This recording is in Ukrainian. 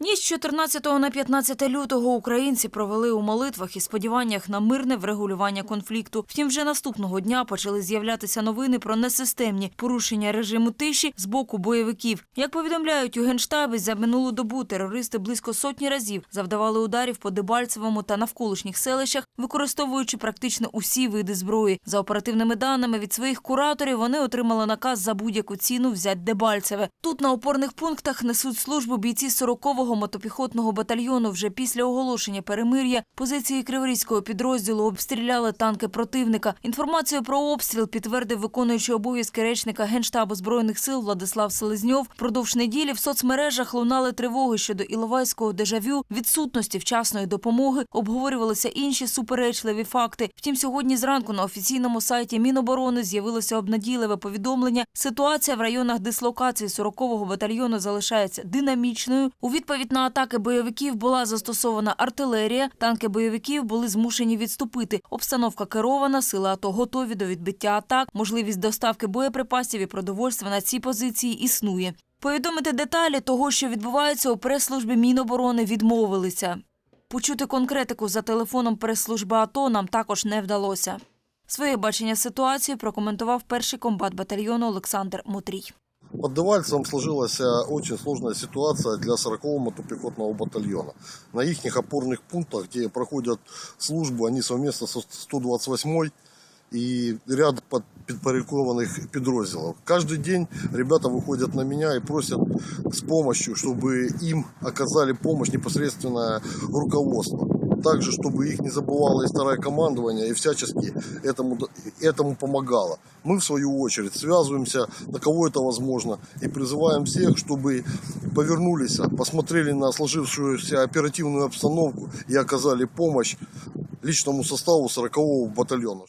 Ніч з 14 на 15 лютого українці провели у молитвах і сподіваннях на мирне врегулювання конфлікту. Втім, вже наступного дня почали з'являтися новини про несистемні порушення режиму тиші з боку бойовиків. Як повідомляють у генштабі, за минулу добу терористи близько сотні разів завдавали ударів по Дебальцевому та навколишніх селищах, використовуючи практично усі види зброї. За оперативними даними від своїх кураторів, вони отримали наказ за будь-яку ціну взяти Дебальцеве. Тут на опорних пунктах несуть службу бійці 40-го мотопіхотного батальйону. Вже після оголошення перемир'я позиції криворізького підрозділу обстріляли танки противника. Інформацію про обстріл підтвердив виконуючий обов'язки речника генштабу збройних сил Владислав Селезньов. Впродовж неділі в соцмережах лунали тривоги щодо іловайського дежавю, відсутності вчасної допомоги. Обговорювалися інші суперечливі факти. Втім, сьогодні зранку на офіційному сайті Міноборони з'явилося обнадійливе повідомлення. Ситуація в районах дислокації 40-го батальйону залишається динамічною. У відповідь на атаки бойовиків була застосована артилерія. Танки бойовиків були змушені відступити. Обстановка керована, сили АТО готові до відбиття атак. Можливість доставки боєприпасів і продовольства на ці позиції існує. Повідомити деталі того, що відбувається у прес-службі Міноборони, відмовилися. Почути конкретику за телефоном прес-служби АТО нам також не вдалося. Своє бачення ситуації прокоментував перший комбат батальйону Олександр Мутрій. Под Девальцем сложилась э, очень сложная ситуация для 40-го мотопехотного батальона. На их опорных пунктах, где проходят службу, они совместно со 128-й и ряд под- подпорядкованных подразделов. Каждый день ребята выходят на меня и просят с помощью, чтобы им оказали помощь непосредственно руководство. Также, чтобы их не забывало и старое командование, и всячески этому, этому помогало. Мы, в свою очередь, связываемся, на кого это возможно, и призываем всех, чтобы повернулись, посмотрели на сложившуюся оперативную обстановку и оказали помощь личному составу 40-го батальона.